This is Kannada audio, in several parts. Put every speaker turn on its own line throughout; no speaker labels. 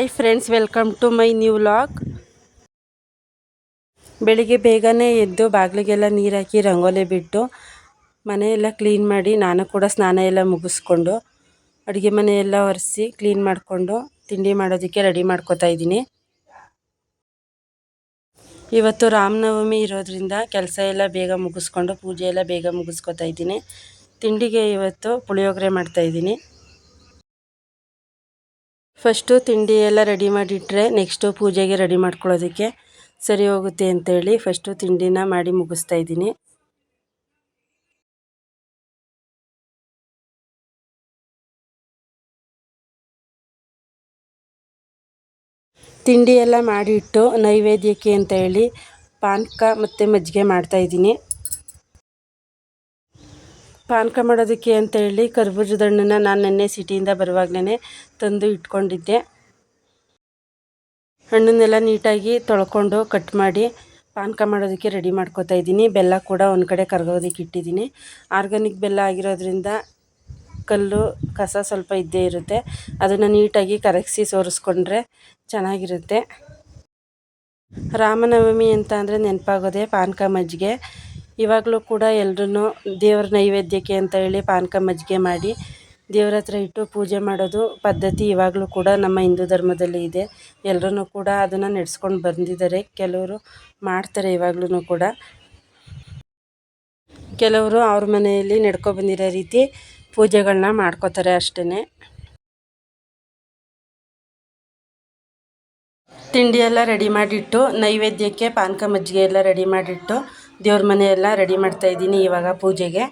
Hi friends welcome to my new vlog ಬೆಳಿಗ್ಗೆ ಬೇಗನೆ ಎದ್ದು ಬಾಗಿಲಿಗೆಲ್ಲ ನೀರು ಹಾಕಿ ರಂಗೋಲಿ ಬಿಟ್ಟು ಮನೆಯೆಲ್ಲ ಕ್ಲೀನ್ ಮಾಡಿ ನಾನು ಕೂಡ ಸ್ನಾನ ಎಲ್ಲ ಮುಗಿಸ್ಕೊಂಡು ಅಡುಗೆ ಮನೆಯೆಲ್ಲ ಒರೆಸಿ ಕ್ಲೀನ್ ಮಾಡಿಕೊಂಡು ತಿಂಡಿ ಮಾಡೋದಕ್ಕೆ ರೆಡಿ ಮಾಡ್ಕೋತಾ ಇದ್ದೀನಿ. ಇವತ್ತು ರಾಮನವಮಿ ಇರೋದ್ರಿಂದ ಕೆಲಸ ಎಲ್ಲ ಬೇಗ ಮುಗಿಸ್ಕೊಂಡು ಪೂಜೆ ಎಲ್ಲ ಬೇಗ ಮುಗಿಸ್ಕೊತಾ ಇದ್ದೀನಿ. ತಿಂಡಿಗೆ ಇವತ್ತು ಪುಳಿಯೋಗರೆ ಮಾಡ್ತಾಯಿದ್ದೀನಿ ಫಸ್ಟು ತಿಂಡಿ ಎಲ್ಲ ರೆಡಿ ಮಾಡಿಟ್ಟರೆ ನೆಕ್ಸ್ಟು ಪೂಜೆಗೆ ರೆಡಿ ಮಾಡ್ಕೊಳ್ಳೋದಕ್ಕೆ ಸರಿ ಹೋಗುತ್ತೆ ಅಂತೇಳಿ ಫಸ್ಟು ತಿಂಡಿನ ಮಾಡಿ ಮುಗಿಸ್ತಾ ಇದ್ದೀನಿ. ತಿಂಡಿ ಎಲ್ಲ ಮಾಡಿಟ್ಟು ನೈವೇದ್ಯಕ್ಕೆ ಅಂತ ಹೇಳಿ ಪಾನಕ ಮತ್ತು ಮಜ್ಜಿಗೆ ಮಾಡ್ತಾಯಿದ್ದೀನಿ ಪಾನಕ ಮಾಡೋದಕ್ಕೆ ಅಂತೇಳಿ ಕರ್ಬೂಜದ ಹಣ್ಣನ್ನು ನಾನು ನೆನ್ನೆ ಸಿಟಿಯಿಂದ ಬರುವಾಗಲೇ ತಂದು ಇಟ್ಕೊಂಡಿದ್ದೆ. ಹಣ್ಣನ್ನೆಲ್ಲ ನೀಟಾಗಿ ತೊಳ್ಕೊಂಡು ಕಟ್ ಮಾಡಿ ಪಾನಕ ಮಾಡೋದಕ್ಕೆ ರೆಡಿ ಮಾಡ್ಕೋತಾ ಇದ್ದೀನಿ. ಬೆಲ್ಲ ಕೂಡ ಒಂದು ಕಡೆ ಕರ್ಗೋದಕ್ಕೆ ಇಟ್ಟಿದ್ದೀನಿ. ಆರ್ಗಾನಿಕ್ ಬೆಲ್ಲ ಆಗಿರೋದ್ರಿಂದ ಕಲ್ಲು, ಕಸ ಸ್ವಲ್ಪ ಇದ್ದೇ ಇರುತ್ತೆ. ಅದನ್ನು ನೀಟಾಗಿ ಕರಗಿಸಿ ಸೋರಿಸ್ಕೊಂಡ್ರೆ ಚೆನ್ನಾಗಿರುತ್ತೆ. ರಾಮನವಮಿ ಅಂತ ಅಂದರೆ ನೆನಪಾಗೋದೆ ಪಾನಕ ಮಜ್ಜಿಗೆ. ಇವಾಗಲೂ ಕೂಡ ಎಲ್ರೂ ದೇವ್ರ ನೈವೇದ್ಯಕ್ಕೆ ಅಂತ ಹೇಳಿ ಪಾನಕ ಮಜ್ಜಿಗೆ ಮಾಡಿ ದೇವ್ರ ಹತ್ರ ಇಟ್ಟು ಪೂಜೆ ಮಾಡೋದು ಪದ್ಧತಿ ಇವಾಗಲೂ ಕೂಡ ನಮ್ಮ ಹಿಂದೂ ಧರ್ಮದಲ್ಲಿ ಇದೆ. ಎಲ್ಲರೂ ಕೂಡ ಅದನ್ನು ನಡೆಸ್ಕೊಂಡು ಬಂದಿದ್ದಾರೆ. ಕೆಲವರು ಮಾಡ್ತಾರೆ ಇವಾಗ್ಲೂ ಕೂಡ. ಕೆಲವರು ಅವ್ರ ಮನೆಯಲ್ಲಿ ನಡ್ಕೊ ಬಂದಿರೋ ರೀತಿ ಪೂಜೆಗಳನ್ನ ಮಾಡ್ಕೋತಾರೆ ಅಷ್ಟೇ ತಿಂಡಿ ಎಲ್ಲ ರೆಡಿ ಮಾಡಿಟ್ಟು, ನೈವೇದ್ಯಕ್ಕೆ ಪಾನಕ ಮಜ್ಜಿಗೆ ಎಲ್ಲ ರೆಡಿ ಮಾಡಿಟ್ಟು ದೇವ್ರ ಮನೆ ಎಲ್ಲ ರೆಡಿ ಮಾಡ್ತಾ ಇದ್ದೀನಿ ಇವಾಗ ಪೂಜೆಗೆ.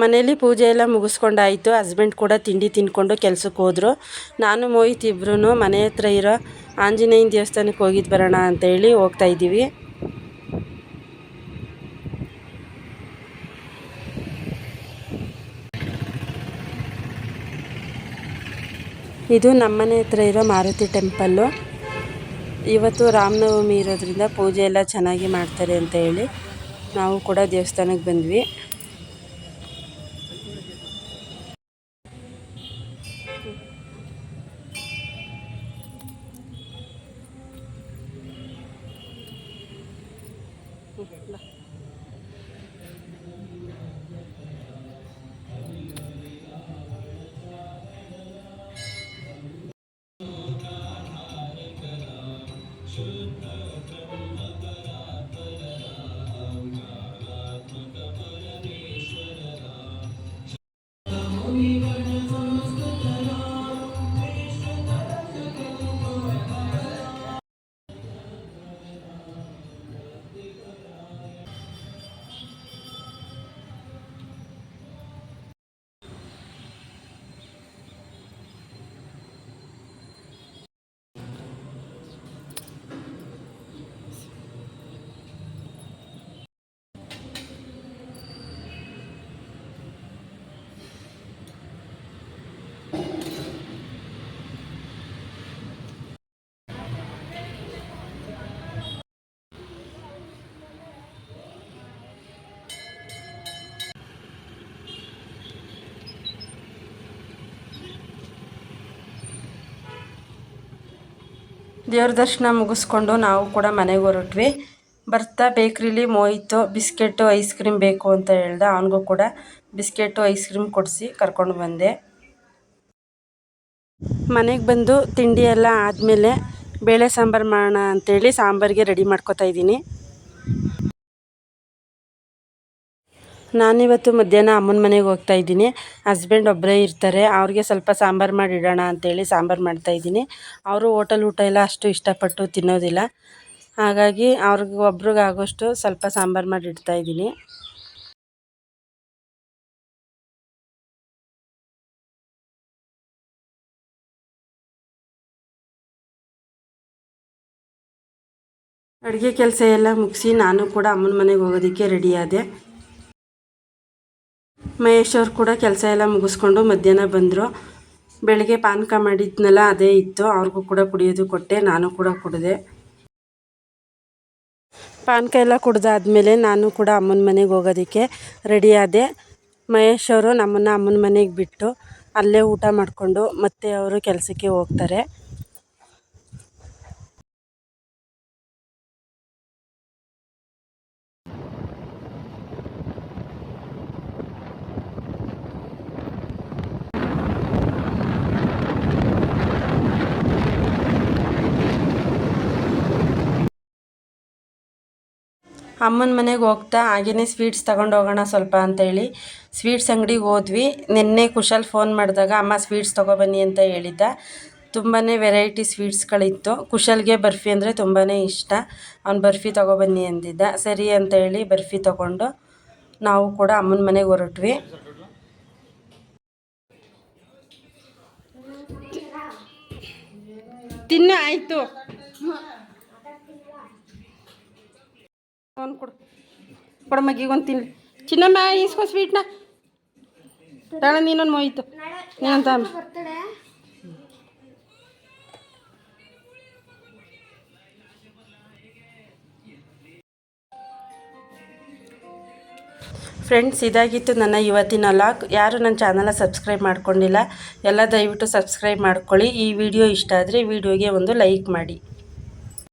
ಮನೇಲಿ ಪೂಜೆ ಎಲ್ಲ ಮುಗಿಸ್ಕೊಂಡಾಯಿತು. ಹಸ್ಬೆಂಡ್ ಕೂಡ ತಿಂಡಿ ತಿಂದ್ಕೊಂಡು ಕೆಲ್ಸಕ್ಕೆ ಹೋದರು. ನಾನು ಮೋಹಿತ್ ಇಬ್ಬರೂ ಮನೆ ಹತ್ರ ಇರೋ ಆಂಜನೇಯನ ದೇವಸ್ಥಾನಕ್ಕೆ ಹೋಗಿದ್ದು ಬರೋಣ ಅಂತೇಳಿ ಹೋಗ್ತಾ ಇದ್ದೀವಿ. ಇದು ನಮ್ಮನೆ ಹತ್ರ ಇರೋ ಮಾರುತಿ ಟೆಂಪಲ್ಲು. ಇವತ್ತು ರಾಮನವಮಿ ಇರೋದ್ರಿಂದ ಪೂಜೆ ಎಲ್ಲ ಚೆನ್ನಾಗಿ ಮಾಡ್ತಾರೆ ಅಂತ ಹೇಳಿ ನಾವು ಕೂಡ ದೇವಸ್ಥಾನಕ್ಕೆ ಬಂದ್ವಿ. 嗯来 ದೇವ್ರ ದರ್ಶನ ಮುಗಿಸ್ಕೊಂಡು ನಾವು ಕೂಡ ಮನೆಗೆ ಹೊರಟ್ವಿ. ಬರ್ತಾ ಬೇಕ್ರಿಲಿ ಮೋಯಿತು ಬಿಸ್ಕೆಟ್ಟು ಐಸ್ ಕ್ರೀಮ್ ಬೇಕು ಅಂತ ಹೇಳ್ದೆ. ಅವನಿಗೂ ಕೂಡ ಬಿಸ್ಕೆಟ್ಟು ಐಸ್ ಕ್ರೀಮ್ ಕೊಡಿಸಿ ಕರ್ಕೊಂಡು ಬಂದೆ. ಮನೆಗೆ ಬಂದು ತಿಂಡಿ ಎಲ್ಲ ಆದಮೇಲೆ ಬೇಳೆ ಸಾಂಬಾರು ಮಾಡೋಣ ಅಂಥೇಳಿ ಸಾಂಬಾರಿಗೆ ರೆಡಿ ಮಾಡ್ಕೊತಾ ಇದ್ದೀನಿ. ನಾನಿವತ್ತು ಮಧ್ಯಾಹ್ನ ಅಮ್ಮನ ಮನೆಗೆ ಹೋಗ್ತಾ ಇದ್ದೀನಿ. ಹಸ್ಬೆಂಡ್ ಒಬ್ಬರೇ ಇರ್ತಾರೆ. ಅವ್ರಿಗೆ ಸ್ವಲ್ಪ ಸಾಂಬಾರು ಮಾಡಿಡೋಣ ಅಂತೇಳಿ ಸಾಂಬಾರು ಮಾಡ್ತಾಯಿದ್ದೀನಿ ಅವರು ಹೋಟೆಲ್ ಊಟ ಎಲ್ಲ ಅಷ್ಟು ಇಷ್ಟಪಟ್ಟು ತಿನ್ನೋದಿಲ್ಲ. ಹಾಗಾಗಿ ಅವ್ರಿಗೆ ಒಬ್ರಿಗೆ ಆಗೋಷ್ಟು ಸ್ವಲ್ಪ ಸಾಂಬಾರು ಮಾಡಿ ಇಡ್ತಾಯಿದ್ದೀನಿ ಅಡುಗೆ ಕೆಲಸ ಎಲ್ಲ ಮುಗಿಸಿ ನಾನು ಕೂಡ ಅಮ್ಮನ ಮನೆಗೆ ಹೋಗೋದಕ್ಕೆ ರೆಡಿಯಾದೆ ಮಹೇಶ್ ಕೂಡ ಕೆಲಸ ಎಲ್ಲ ಮುಗಿಸ್ಕೊಂಡು ಮಧ್ಯಾಹ್ನ ಬಂದರು. ಬೆಳಗ್ಗೆ ಪಾನಕ ಮಾಡಿದ್ನಲ್ಲ, ಅದೇ ಇತ್ತು. ಅವ್ರಿಗೂ ಕೂಡ ಕುಡಿಯೋದು ಕೊಟ್ಟೆ, ನಾನು ಕೂಡ ಕುಡಿದೆ. ಪಾನಕ ಎಲ್ಲ ಕುಡ್ದಾದ್ಮೇಲೆ ನಾನು ಕೂಡ ಅಮ್ಮನ ಮನೆಗೆ ಹೋಗೋದಕ್ಕೆ ರೆಡಿ ಆದೆ. ಮಹೇಶ್ ಅವರು ನಮ್ಮನ್ನು ಅಮ್ಮನ ಮನೆಗೆ ಬಿಟ್ಟು ಅಲ್ಲೇ ಊಟ ಮಾಡಿಕೊಂಡು ಮತ್ತೆ ಅವರು ಕೆಲಸಕ್ಕೆ ಹೋಗ್ತಾರೆ. ಅಮ್ಮನ ಮನೆಗೆ ಹೋಗ್ತಾ ಹಾಗೆಯೇ ಸ್ವೀಟ್ಸ್ ತಗೊಂಡು ಹೋಗೋಣ ಸ್ವಲ್ಪ ಅಂತೇಳಿ. ಸ್ವೀಟ್ಸ್ ಅಂಗಡಿಗೆ ಹೋದ್ವಿ. ನಿನ್ನೆ ಕುಶಲ್ ಫೋನ್ ಮಾಡಿದಾಗ, ಅಮ್ಮ, ಸ್ವೀಟ್ಸ್ ತೊಗೊಬನ್ನಿ ಅಂತ ಹೇಳಿದ್ದ. ತುಂಬಾ ವೆರೈಟಿ ಸ್ವೀಟ್ಸ್ಗಳಿತ್ತು. ಕುಶಲ್ಗೆ ಬರ್ಫಿ ಅಂದರೆ ತುಂಬಾ ಇಷ್ಟ. ಅವ್ನು ಬರ್ಫಿ ತೊಗೊಬನ್ನಿ ಅಂದಿದ್ದ. ಸರಿ ಅಂತ ಹೇಳಿ ಬರ್ಫಿ ತೊಗೊಂಡು ನಾವು ಕೂಡ ಅಮ್ಮನ ಮನೆಗೆ ಹೊರಟ್ವಿ. ತಿನ್ನ, ಆಯಿತು. ಅವ್ನು ಕೊಡು. ಕೊಡ ತಿನ್ಲಿ. ಚಿನ್ನಮ್ಮ ಈಸ್ಕೊ ಸ್ವೀಟ್ನ ತಾಳ ನೀನೊಂದು ಮೊಯ್ತು. ಫ್ರೆಂಡ್ಸ್ ಇದಾಗಿತ್ತು ನನ್ನ ಇವತ್ತಿನ ಲಾಗ್ ಯಾರು ನನ್ನ ಚಾನಲ ಸಬ್ಸ್ಕ್ರೈಬ್ ಮಾಡ್ಕೊಂಡಿಲ್ಲ, ಎಲ್ಲ ದಯವಿಟ್ಟು ಸಬ್ಸ್ಕ್ರೈಬ್ ಮಾಡ್ಕೊಳ್ಳಿ. ಈ ವಿಡಿಯೋ ಇಷ್ಟ ಆದರೆ ವಿಡಿಯೋಗೆ ಒಂದು ಲೈಕ್ ಮಾಡಿ.